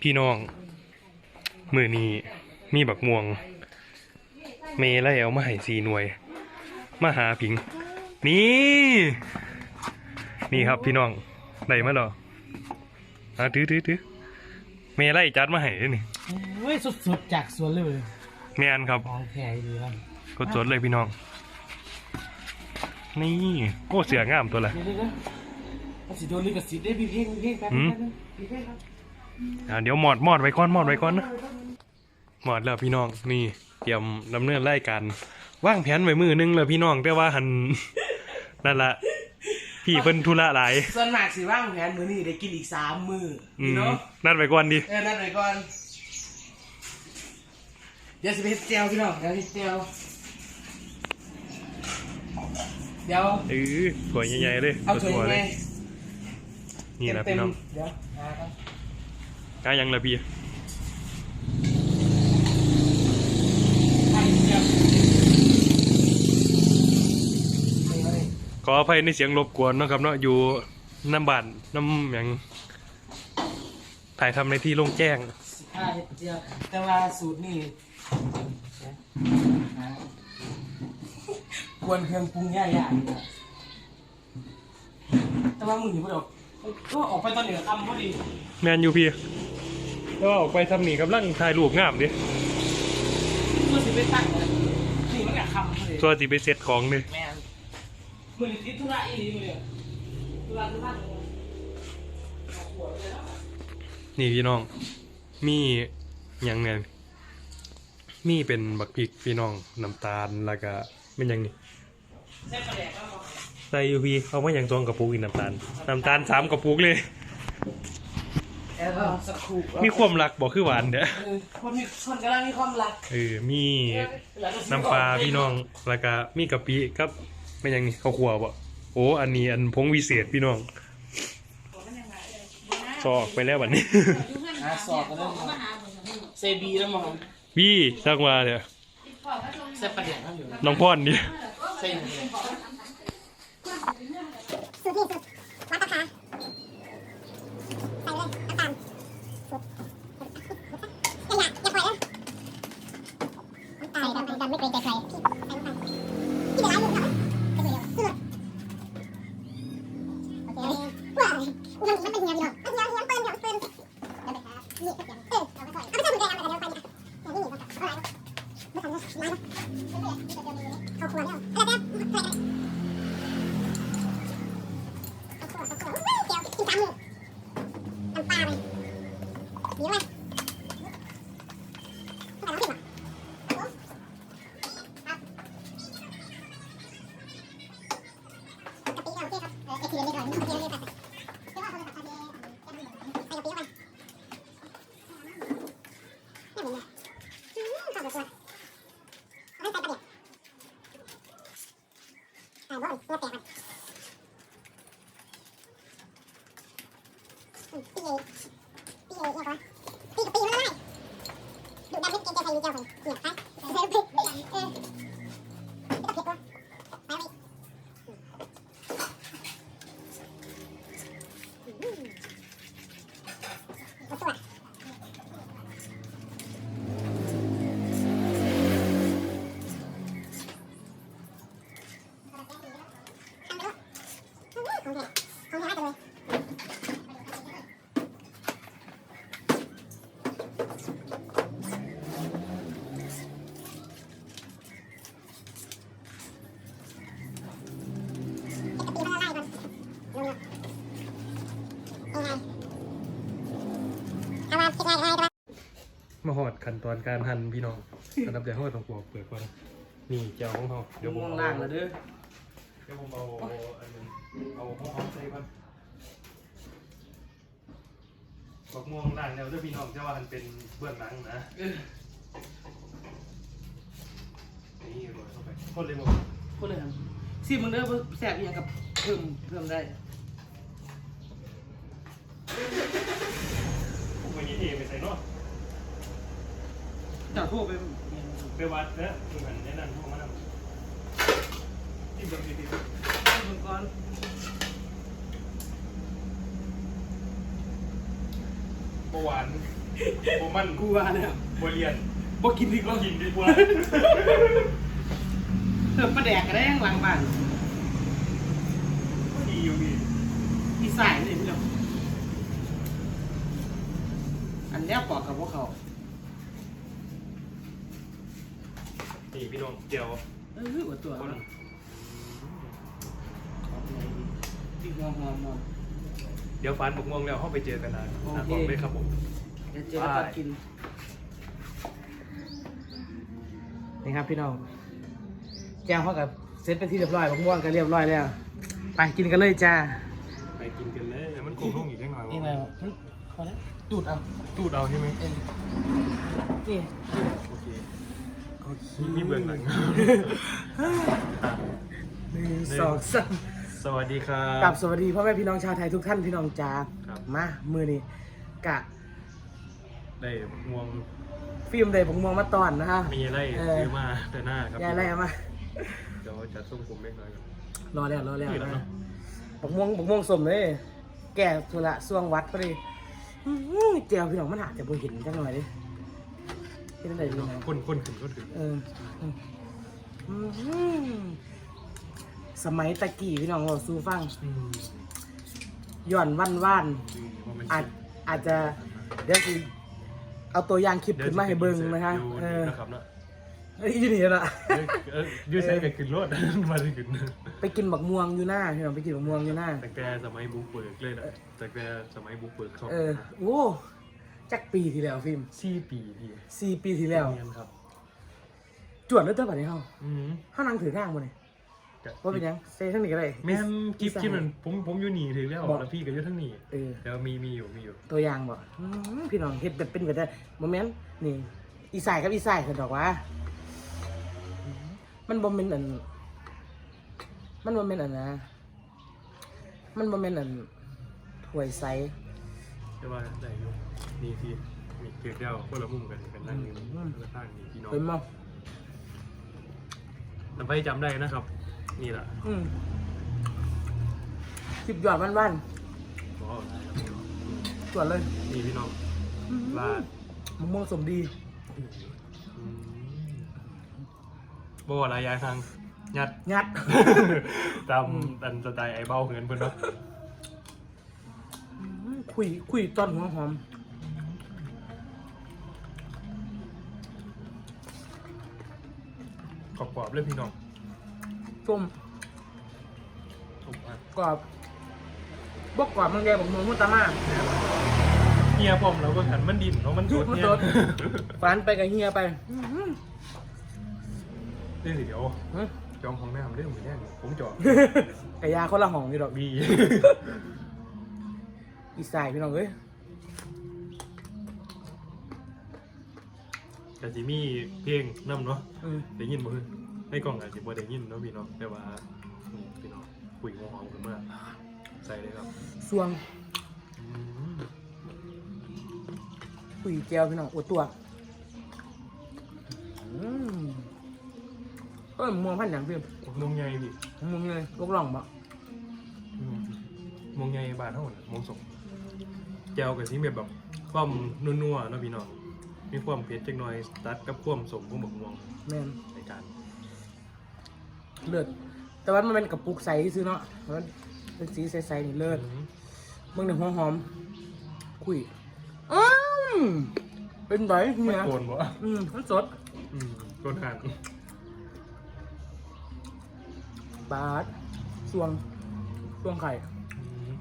พี่น้อง มือนี้มีบักม่วง เมไล่เอามาให้สีหน่วย มาหาผิง นี่ นี่ครับพี่น้องได้มาแล้วอะถือถือถือเมไล่จัดมาให้เด้อนี่เฮ้ยสุดๆจากสวนเลยแมนครับของแท้ดีครับกดสดเลยพี่น้อง นี่โอ้เสืองามตัวละเดี๋ยวเดี๋ยวภาษีโดนลิขสิทธิ์ได้พี่เพ่งพี่เพ่งแป๊บหืมนึงพี่เพ่งครับ อ่าเดี๋ยวหมอดหมอดไว้ก่อนหมอดไว้ก่อนนะหมอดแล้วพี่น้องนี่ เตรียมดำเนินรายการว่างแผนไว้มือนึงเลยพี่น้องแต่ว่าหัน นั่นละพี่เพิ่นธุระหลายส่วนมากสิว่างแผนมื้อนี้ได้กินอีกสามมื้ออืนี่มเนาะนัดไว้ก่อนดิเออนั่นไปก่อนเดี๋ยวสิไปเฮ็ดแจวพี่น้องเดี๋ยวเฮ็ดแจวเดี๋ยวเออสวยใหญ่ๆเลยเอาถ้วยสวยๆไงเลยนี่นะพี่น้องเดี๋ยวหาครับ กายังละพี่ไข่เจียวนี่เลยขออภัยในเสียงรบกวนเนาะครับเนาะอยู่น้ำบานน้ำอย่างถ่ายทำในที่โล่งแจ้งข้าเฮ็ดเจียวแต่ว่าสูตรนี่หากวนเครื่องปรุงย่ายๆนี่นะแต่ว่ามึงอยู่บ่ดอกก็ออกไปตอนเหนือคำพอดี แมนยูพี่ แล้วออกไปทำนี่กำลังถ่ายรูปงามดิตัวสิไปตั้งเลยนี่มันก็คำพอดีตัวสิไปเซ็ตของดิแม่นมือนี้ติดธุระอีหลีมือเนี่ยธุระธุระเอาหัวเลยเนาะนี่พี่น้อง มีอย่างเนี่ยมีเป็นบักพริกพี่น้องน้ำตาลแล้วก็เป็นอย่างนี้เส้นประแดกแล้วก็ใส่ยูพีเอามาอย่างซองกระปุกอีกน้ำตาลน้ำตาลสามกระปุกเลยแล้วก็ สักครู่มีความรักบอกคือหวานเด้อเออคนมีคนกำลังมีความรักเออมีน้ำปลาพี่น้องแล้วก็มีกะปิกับเป็นอย่างนี้ข้าวคั่วบ่โอ้อันนี้อันพงวิเศษพี่น้องซอกไปแล้วบัดนี้หาสอบกันเริ่มเซบีแล้วมั้งพี่สักว่าเนี่ยเส้นประแดกนั่นอยู่น้องพรนี่เส้นประแด Vraiment. go. มาหอดขั้นตอนการหั่นพี่น้องอันดับแรกเราต้องปอกเปลือกก่อนนี่เจ้าของเขาเดี๋ยวผมมองเอาล่างแล้วเด้อเดี๋ยวผมเอาอันนึงเอาข้าวหอมใส่ก่อนบักม่วงล่างแล้วเด้อพี่น้องแต่ว่ามันเป็นเบื้องหลังนะเออนี่โรยเข้าไปคนเลยหมดพูดเลยครับซีมึงเด้อแซ่บอีหยังกับเพิ่มเพิ่มได้ผมไปยี่เทไปใส่เนาะ จับทั่วไปไปวัดนะคือมันแนะนำพวกมันนะที่แบบนี้มึงก่อนบหวานบมันกูว่าแล้วบเรียนบกินดีกก็ว่ากินดีกว่าเพิ่มปลาแดกก็ได้ยังหลังบ้านดีอยู่ดีอีสายนี่พี่น้องอันนี้ปอกกับพวกเขา นี่พี่น้องเจียวเออหัวตัวเขาที่หอมหอมหอมเดี๋ยวฟันบกม่วงแล้วเข้าไปเจอกันนะโอเคบอกเลยครับผมเดี๋ยวเจอกันตอนกินนี่ครับพี่น้องแจ้งเขากับเซตเป็นที่เรียบร้อยผมม่วงกันเรียบร้อยแล้ว ไปกินกันเลยจ้าไปกินกันเลยเดี๋ยวมันโกงลงอีกแค่หน่อยนี่ไงวะเฮ้ยพอแล้วดูดเอาตูดเอาใช่ไหมเอ็นนี่โอเค มีมีเบื้องหลัง หนึ่งสองสามสวัสดีครับกับสวัสดีพ่อแม่พี่น้องชาวไทยทุกท่านพี่น้องจ้าครับ มามือนี้กะได้ม่วงฟิล์มเลยผมมองมาตอนนะฮะ มีอะไรเออ ซื้อมาแต่หน้าครับยายอะไรเอามา เดี๋ยวจะส่งผมเล็กน้อยก่อนรอแล้วรอแล้วนี่แล้วเนอะผมม่วงผมม่วงสมเลย แก่ทุระส่วงวัดพอดีอื้อหือเจียวพี่น้องมันอาจจะบ่เห็นจังหน่อยดิ ที่นั่นไหนดีนะคนคนขึ้นคนขึ้นเอออืมสมัยตะกี้พี่น้องเราสู้ฟังอืมย่อนวันว่านว่ามันอาจอาจจะเดี๋ยวสิเอาตัวอย่างคลิปขึ้นมาให้เบิ่งนะคะ เออนะครับเนาะเอ้ยอยู่นี่ละ เอ้ยเอ้ยยืดใช้ไปขึ้นรถมาได้ขึ้นไปกินบักม่วงอยู่หน้าพี่น้องไปกินบักม่วงอยู่หน้า แตั้งแต่สมัยบุกเบิกเลยนะตั้งแต่สมัยบุกเบิกเขาเออโอ้ จักปีที่แล้วฟิล์มสี่ปีพี่สี่ปีที่แล้ว เรียนครับ จวดแล้วเจ้าบัดนี้เฮาอืมเฮานั่งถือทางบ่นี่ว่าเป็นหยังเซทั้งนี้ก็ได้ แม่นคลิปคลิปมันผมผมอยู่นี่ถือแล้วบอก แล้วพี่ก็อยู่ทั้งนี้เออ แล้วมีมีอยู่มีอยู่ ตัวอย่างบ่อื้อพี่น้องเฮ็ดแบบเป็นแบบได้บ่แม่นนี่ อีสายกับอีสายคือดอกว่า มันบ่แม่นอัน มันบ่แม่นอันนะ มันบ่แม่นอันถ้วยใส แต่ว่าได้อยู่นี่พี่มีเกือบเดียวคนละมุมกันกันนั่งอยู่อืมคนละข้างนี่พี่น้องเห็นบ่ทำไปจำได้นะครับ นี่แหละอืมคลิปยอดวันบอกว่าอะไรครับๆตรวจเลยนี่พี่น้องลาดมะม่วงสมดีอืมบอกว่าอะไรยายทางยัด งัด ตามตันสไตล์ไอ้เบ้าเหินเพิ่นเนาะ คุยคุยตอนหัวหอมกรอบๆเลยพี่น้องส้มทุกอันกรอบบ่กรอบมันแกบอกมองมุตตามาเฮียผมเราก็หันมันดินเนาะมันสดมันเนี่ยสดฟันไปกับเฮียไปอื้อหือนี่สิเดี๋ยวหึจองของหน้ามันเรื่องเหมือนแน่ผมจอดกะยาคนละห้องอยู่ดอก บี อีสายพี่น้องเอ้ยแต่สิมีเพลงนํเนาะอืมได้ยินบ่เฮ้ยในกล่องอาจสิบ่ได้ยินเนาะพี่น้องแต่ว่านี่พี่น้องคุยหัวหอมกันมากใส่เลยครับสวงอืมคุยแก้วพี่น้องอวดตัวอืมเอ้ยมองพันอย่างพี่มงใหญ่พี่มองเลยลกล่องบ่อืมมงใหญ่บ้านเฮาน่ะมงสม แก้วกับสิแบบแบบความนัวๆเนาะพี่น้อง มีความเผ็ดจักหน่อยตัดกับความสมของบักม่วงแม่นในการเลือดแต่ว่ามันเป็นกระปุกใสซื้อเนาะมันเป็นสีใสๆนี่เลือดอืมเบิ่งในหัวหอม คุยอืมเป็นไดเฮียโกนบ่อืมมันสดอืมโกนหันบาดสวงสวงไข่ อืม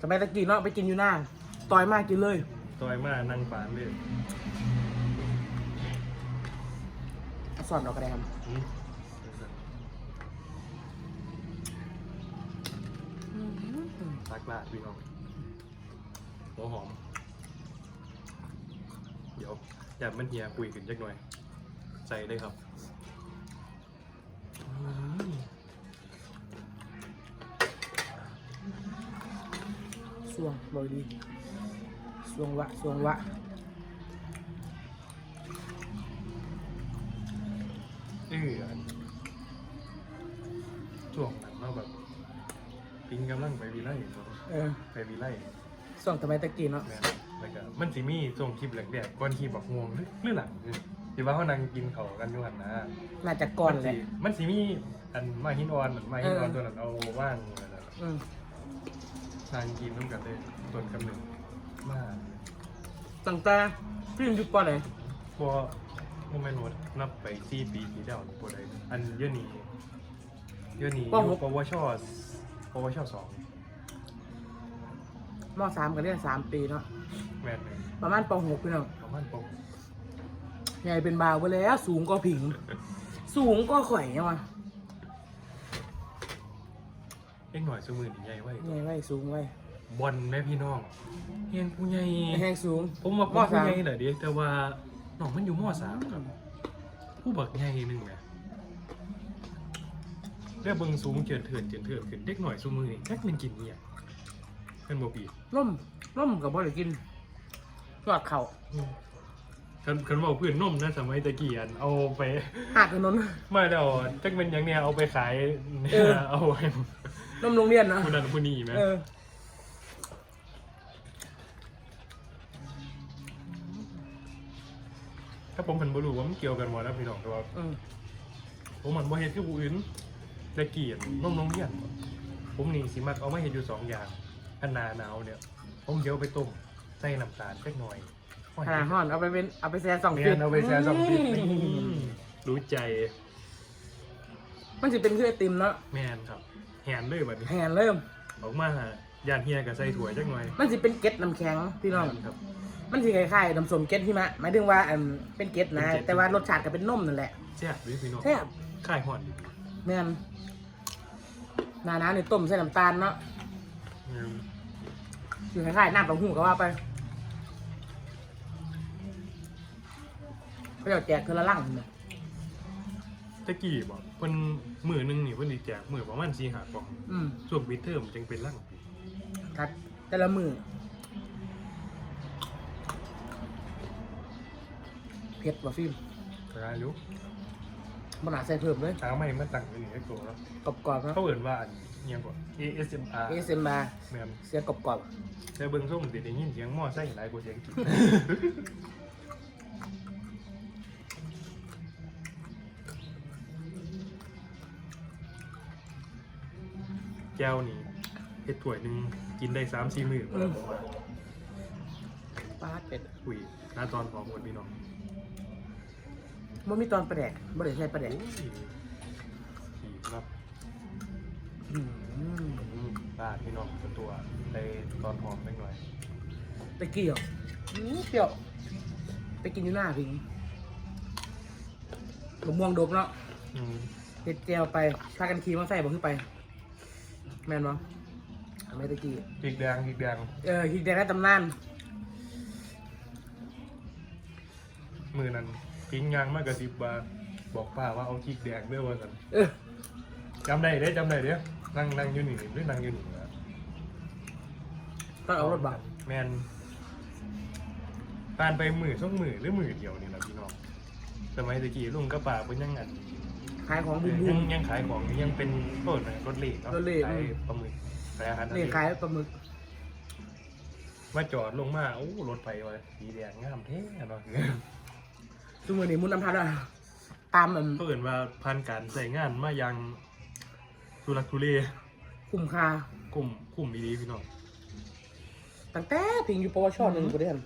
สมัยตะกี้เนาะไปกินอยู่หน้าต่อยมากกินเลยต่อยมานั่งฝานเลยเอาสอนเรากระแดมอืมตักลาดพี่น้องหัวหอม เดี๋ยวอยากมันเฮียคุยกันจักหน่อย ใส่เลยครับ วงบอยดีสวงวะสวงวะเอออันช่วงนั้นเราแบบปิงกำลังไปวิไลเออไปวิไลส่งทำไมตะกี้เนาะแม่นแล้วก็มันสิมีส่งคลิปแรกๆก่อนที่บักม่วงหรือหรือหลังที่ว่าเขานั่งกินเขาวกันอยู่หั่นนะ น่าจะก่อนเลยมันสิมีอันมาหินอ่อนอันมาหินอ่อนเออ ตัวนั้นเอาว่างไว้แล้วอืม นางกินน้ำกันเลยต้นกำเนิดมาตั้งแต่พี่อยู่ปอไหนพอโมเมนต์นับไปสี่ปีที่แล้วนี่พอได้อันเยอะนี้เยอะนี้อยู่ปวชปวชสองมสามก็เรียนสามปีเนาะแม่นเลยประมาณปหกพี่น้องประมาณปกใหญ่เป็นบาวไปแล้ว สูงก็ผิง สูงก็ข่อยเนี่ยวะ เล็กหน่อยสมือนี่ใหญ่ไว้ใหญ่ไว้สูงไว้บอลแม่พี่น้องเฮียงผู้ใหญ่แห้งสูง ผมว่าผมมผู้สามใหญ่เหรอเดีแต่ว่าน้องมันอยู่มสามครับ ผู้บักใหญ่หนึ่งไงเรียกเบิงสูงเจินเถื่อนเจินเถื่อนขึ้นเด็กหน่อยสมือนี่แค่มันกินเนี่ยเป็นโมปีร่มร่มกับบ่ได้กินยอดเข่าคันคันบอกเพื่อนนมนะสมัยตะกี้อันเอาไปหักถนนมาแล้วจักเป็นอย่างเนี้ยเอาไปขายเออเอาไว้ ร่มโรงเรียนนะผู้นั้นผู้นี้ไหมเออถ้าผมเป็นบรู้ว่ามันเกี่ยวกันหมดแล้วพี่น้องแต่ว่าอืมผมมันบ่เฮ็ดคือผู้อื่นตะกี้อันนมโรงเรียนผมนี่สิมักเอามาเฮ็ดอยู่สองอย่างอันหนาหนาวเนี่ย ผมเดี๋ยวเอาไปต้มใส่น้ำตาลเล็กหน่อยขนาดห่อนเอาไปเป็นเอาไปแซ่สองเมีฟิยนเอาไปแช่สองฟิตมรู้ใจ มันจะเป็นคือไอติมเนาะแม่นครับ แหนเลยบัดนี้แหนเริ่ม ออกมาย่านเฮียกับใส่ถั่วยจักหน่อยมันจะเป็นเกล็ดน้ำแข็งพี่น้อง ครับ มันจะคล้ายๆน้ำส้มเกล็ดหิมะหมายถึงว่าอันเป็นเกล็ดนะ เป็นเกล็ด แต่ว่ารสชาติก็เป็นนมนั่นแหละแซ่บด้วยพี่น้องแซ่บค่ายหอนแม่นหนาน้ำในต้มใส่น้ำตาลเนาะอืมอยู่คล้ายๆน้ำเต้าหู้ก็ว่าไปก็จะแจกคนละลังเนี่ยตะกี้บอก เพิ่นมือหนึงนี่เพิ่นสิแจกมือประมาณ4 5กล่องอืมช่วงปิดเทอมจึงเป็นลั่งครับ แต่ละมือเผ็ดว่ะฟิล์มกระยุมันหนาใส่เพิ่มเลยทางไม่มาตั้งอยู่นี่ให้ตัวแล้วกรอบๆนะเขาเอิ้นว่าอันเอียงกว่า ASMR เอสเอ็มบาแม่นเสียงกรอบแต่เบิ่งส่งสิได้ยินเสียงมอไซค์หลายกว่าเสียงกิน แก้วนี่เฮ็ดถ้วยหนึงกินได้3-4มื้อบ่ล่ะผมว่าๆปาดเป็ดอุ้ยหน้าตอนพร้อมกันพี่น้องมันมีตอนประแดกบ่ได้ใส่ประแดกโอ้ยขี่ครับอืมอืมบ้าพี่น้องเป็นตัวไปตอนหอมไปหน่อยตะกี้เหรออืมเปรี้ยวไปกินอยู่หน้าพิงหมม่วงดกเนาะอืม เห็ดเจียวไปพากันขี่มาใส่บ่ขึ้นไป แม่นบ่อันไม่ตะกี้พริกแดงพริกแดงเออฮิกแดงได้ตำนานมือนั้นปิ้งยางมากกระสิบบาทบอกป้าว่าเอาพริกแดงด้วยว่าสันเออจำได้เด้จำได้เด้นั่งนั่งอยู่นี่หรือนั่งอยู่นี่นะต้องเอารถบัสแมนปานไปมือส่งมือหรือมือเดียวนี่แหละพี่น้องสมัยตะกี้ลุงกับป้าเพิ่นยังอัน ขายของบูมบูยังมยังขายของยังเป็นโทษนะรถเล่เนาะรถเล่ ขายอืมปลาหมึกขายอาหารทะนี่เลขายปลาหมึกมาจอดลงมาโอ้รถไฟว่ะสีแดงงามแท้เนาะซุมือนี่มุนน้ำพัดอะตามมันก็เอ่นว่าผ่านการใส่งานมายังทุลักทุเลคุ้มค่ากลุ่มกลุ่มดีๆพี่น้องตั้งแต่พิงอยู่ปวชหนึ่งกูได้ทัน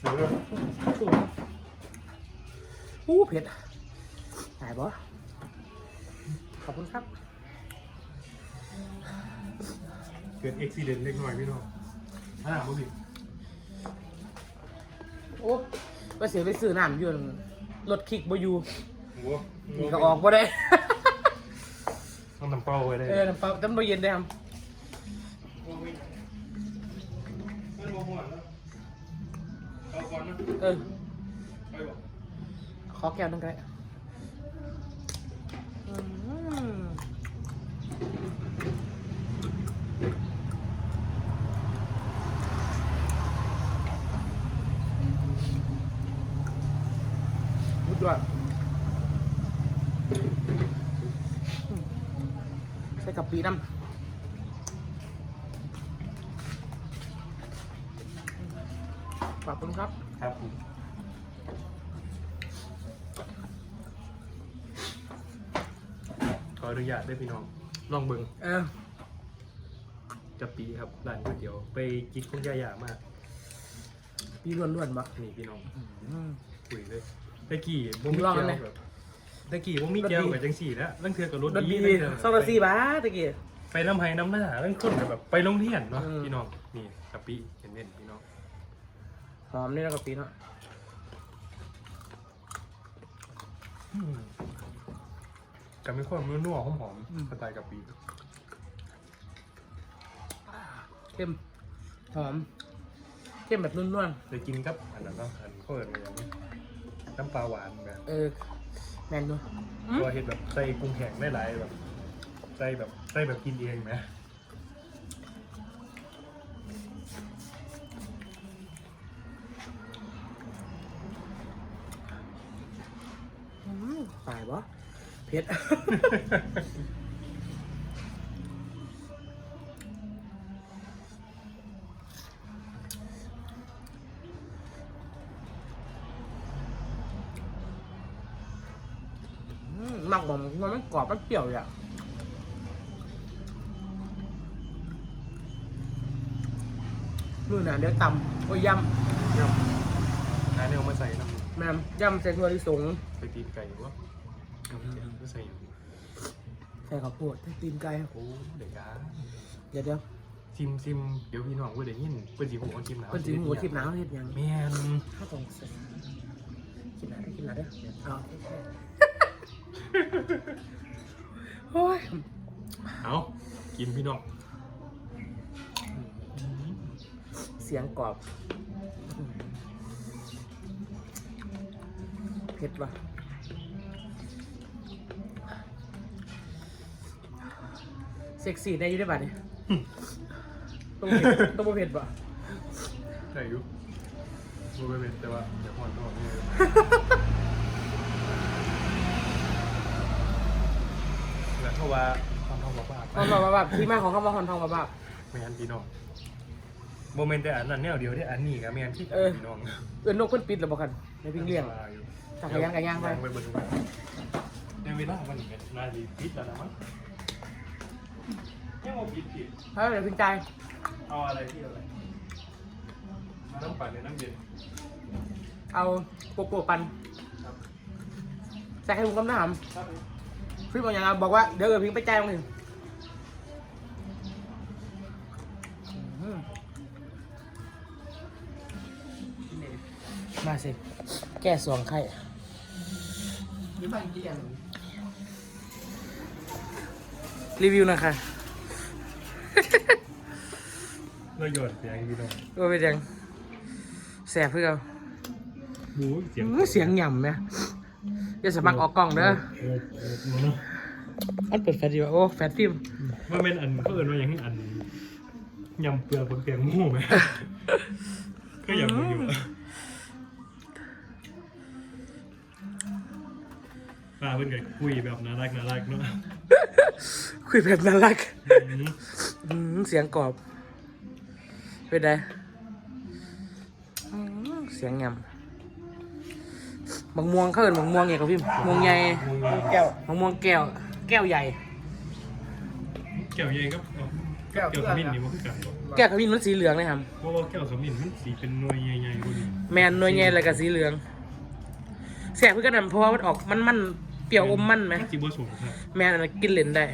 เดี๋ยวเดี๋ยวอู้เผ็ด ตายบ่ขอบคุณครับ เกิดอุบิเหตุเล็กน้อยพี่น้องอ่าบ่ผิดโอ้ก็เสียไปซื้อน้ำอยู่นั่นรถคิกบ่อยู่หัวนี่ก็ออกบ่ได้ ต้องนำเป้าไว้ได้เออน้ำเปล่าน้ำบ่เย็นได้ครับมันบ่ห่วงแล้วเอาก่อนนะ เออ ไปบอก ขอแก้วหนึงก็ได้อื มุดดอืมใส่กับปีน้ ขอบคุณครับ ครับผมข ออนุญาตได้พี่น้องลองเบิ่งเออจะปีครับร้านก๋วยเตี๋ยวไปกินคุณยายามากพี่ล้วนๆบ่นี่พี่น้องอืมคุยเลยตะกี้บ่มีลองแก้อันไหนวแบบตะกี้บ่มีแก้วแบบจังสี่แล้วลังเทือกับรถรถดีลังเทื่สองละสี่บาทตะกี้ ไปน้ำไห้น้ำหน้าลังคนก็แบบไปโรงเรียนเนาะอืมพี่น้องนี่กะปิเห็นเด่นพี่น้องหอมนี่แล้วก็ปีเนาะอืม กับมีความนัวๆหอมๆสไตล์กะปิเข้มหอมเข้มแบบนุ่นได้กินกับอันนั้นเนาะอันเขาเอิญมาอย่างนี้น้ำปลาหวานแบบ ๆเออแมนดูตัวเห็ดแบบใส่กุ้งแห้งได้หลายแบบใส่แบบใส่แบบกินเองไหม เผ็ด อืมหมักบ่มมันมันกรอบมันเปรี้ยวอย่างนู่นน่ะเดี๋ยวตำโอ้ยยยำหาแนวมาใส่น้ำแม่มยำใส่ถั่วลิสงำไปตีนไก่หรือว่า น้ำเสียงก็ใส่อยู่ใส่ข้าวโพดใส่ตีนไก่โอ้เด็กอะเดี๋ยวเดี๋ยวซิมซิมเดี๋ยวพี่น้องเพื่อได้ยินเพื่อนสีหัวชิมหนาวเพิ่นสิหัวทิพหนาวเฮ็ดหยังแม่นข้าวตรงเสร็จกินหนาวได้กินหนาวได้อเอาโอ้ยเอากินพี่น้องเสียงกรอบเผ็ดว่ะ ซ็กซี่ได้อยี่ได้บัดนี่ต้องเผ็ดต้องบ่เผ็ดป่ะใส่อยู่รู้ไปเป็นแต่ว่าเดี๋ยวพอนต้องนี่แล้วเขาว่าความทองบอกว่าฮอนทองบาบาที่มาของคำว่าฮอนทองบาบาแม่นพี่น้องโมเมนต์แต่อันนั้นแนวเดียวที่อันนี้กับแม่นที่เออ พี่น้องเอิ้นนกเพิ่นปิดแล้วบ่คันในพิงเลี้ยง จักรยานกับย่างไป ไปเบนไปในเวลามันเป็นนาฬิปิดแล้วนะมั้ง ยังโมปิดผิดเฮ้ยเดี๋ยวพิงใจายเอาอะไรที่อะไรน้ำปั่นในน้ำเย็นเอาโกโก้ปันครับใส่ให้ลุงกำน้ครับำพี่บอกอย่างไรบอกว่าเดี๋ยวเออพิงไปจ่ายมึงหนึ่งอืมมาสิ แก้สวงไข่หรือบ้านกี่อย่าง รีวิวหนะคะ เราหยดเสียงพี่น้องว่าเป็นยังแสบเพื่อเอาหูเสียงอื้อเสียงหย่ำไหมอย่าสมัครออกกล้องเด้อเออเออเนาะอันเปิดแฟลชดีวะโอ้แฟลชฟิล์มว่าเป็นอันเขาเอิญว่าอย่างนี้อันยำเปลือกบนเตียงหมูไหมก็อยากมึงอยู่อะป้าเพื่อนก็คุยแบบน่ารักน่ารักเนาะคุยแบบน่ารัก อืมอืมเสียงกรอบเป็นไงอืมเสียงยำบางม่วงเขาเอินบางม่วงใหญ่กับพี่ม่วงใหญ่แก้วบางม่วงแก้ว แก้วใหญ่ แก้วใหญ่ครับอ๋อแก้วขมิ้นนี่มันคือกันบ่แก้วขมิ้นมันสีเหลืองนะครับเพราะว่าแก้วขมิ้นมันสีเป็นหน่วยใหญ่ๆกว่านี้แมนหน่วยใหญ่แล้วก็สีเหลืองแสบเพื่อกันนั่นเพราะว่ามันออกมันมันๆเปรี้ยวอมมันไหมมันสีบ่สูงครับแมนอันนั้นกินเล่นได้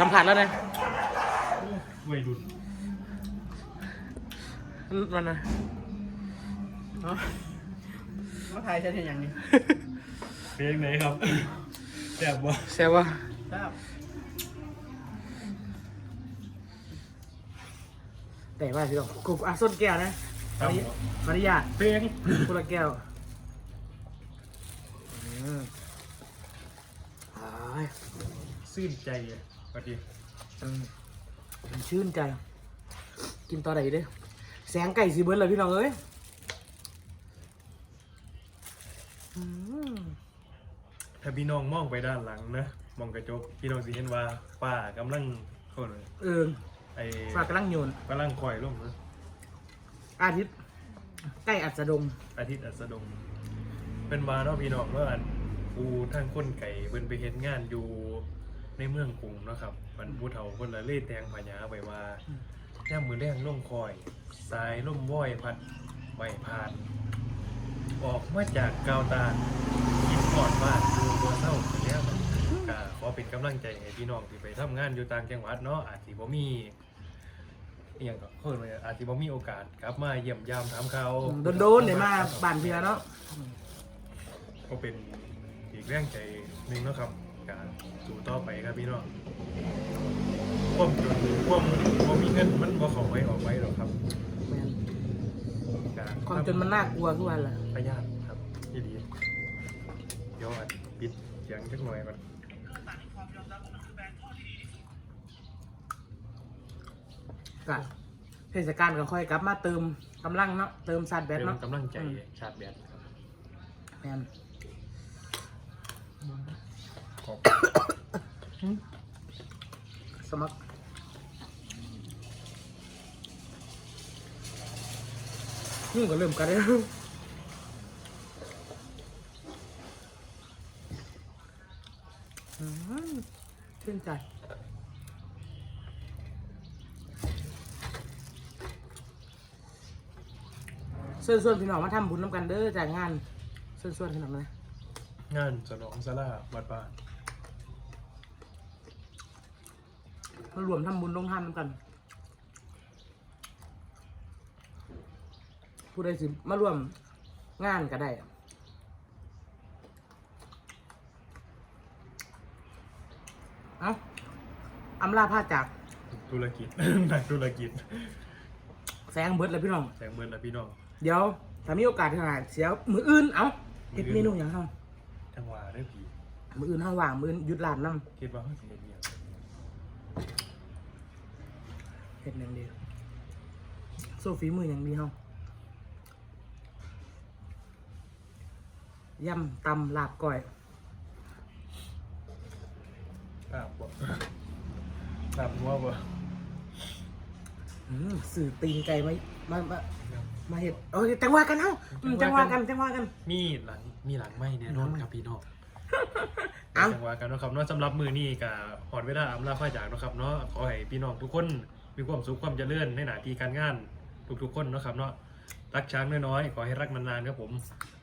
สัมผัสแล้วนะวัยรุ่นมันนะมาถ่ายฉันเห็นอย่างนี้เป็นยังไงครับแซ่บบ่แซวว่าครับแต่ว่าพี่ต้องกูอะส้นแก้วนะขออนุญาตขออนุญาตเพลงคนละแก้วอืมอ้ายซื่นใจอะ ปฏิอืมมันชื่นใจ กินตอนไหนเด้อแสงไก่สีเบิร์ดเลยพี่น้องเอ้ยอืมถ้าพี่น้องมองไปด้านหลังนะมองกระจกพี่น้องสิเห็นว่าป้ากำลังเขาเลยเออไอ้ฝากกำลังโยนกำลังคอยลงนะอาทิตย์ใกล้อัสดงอาทิตย์อัสดง เป็นวาเนาะพี่น้องเนาะอันกูทั้งคนไก่เพิ่นไปเฮ็ดงานอยู่ ในเมืองกรุงเนาะครับมันผู้เฒ่าคนละเล่แตงพญาไว้ว่าย่ามมือแรงลงคอย สายล่มว้อยพัดไหวผ่าน ออกมาจากกาวตาคิดก่อนว่าดูตัวเศร้าแล้วมันก็ขอเป็นกำลังใจให้พี่น้องที่ไปทำงานอยู่ต่างจังหวัดเนาะอาจสิบ่มีอหย่างก็เพิ่นว่าอาจสิบ่มีโอกาสกลับมาเยี่ยมยามถามข่าวโดนๆเดี๋ยวมาบ้านเพียเนาะ ก็เป็นอีกแรงใจหนึ่งเนาะครับ การสู่ต่อไปครับพี่น้องความจนความความมีเงินมันบ่เข้าไว้ออกไว้หรอกครับแม่นการความจนมันน่ากลัวทุกวันแหละประหยัดครับที่ดีเดี๋ยวอาจปิดเสียงจักหน่อยก่อนกะเทศกาลก็ค่อยกลับมาเติมกำลังเนาะเติมซาดแบตเป็นเนาะกำลังใจชาร์จแบตครับ แม่นขอบ สมัครนี่ก็เริ่มกันแล้วชื่นใจเชิญชวนพี่น้องมาทำบุญน้ำกันเด้อจากงานเชิญชวนพี่น้องเลยงานฉลองสลาวัดบ้านารวมทำบุญลงทานน้ำกัน ผู้ใดสิมาร่วมงานก็ได้เอาอำลาพาจากธุรกิจ นักธุรกิจ แสงเบิดเลยพี่น้อง แสงเบิร์นและพี่น้องเดี๋ยวถ้ามีโอกาสที่ไหนเสียมืออื่น เอาเฮ็ดเมนูอย่างเฮาจังหวะได้ผีมืออื่นเฮาว่างมืออื่นหยุดร้านนำคิดว่าเขาสิเฮ็ดเนี่ยง เฮ็ดอย่างเดียวโซฟีมืออย่างดีเฮาย่ำตำลาบก้อยลาบบ่ลาบงัวบ่อืมสื่อตีนไก่มามามามาเห็ดโอ้ยจังหวะกันเอ้าอืมจังหวะกันจังหวะกัน มีหลังมีหลังไม่แน่นอนครับพี่น้องเอ้าจังหวะกันเนาะครับเนาะสำหรับมือนี้กับหอดเวลาอำลาฟ้าจากเนาะครับเนาะขอให้พี่น้องทุกคน มีความสุขความเจริญในหน้าที่การงานทุกๆคนเนาะครับเนาะรักช้างน้อยๆขอให้รักนานๆครับผม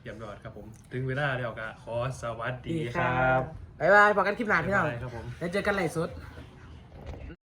เยี่ยมยอดครับผม ถึงเวลาแล้วก็ขอสวัสดีครับบ๊ายบายพอกันคลิปหน้าพี่น้องบ๊ายบายครับผม แล้วเจอกันไลฟ์สดค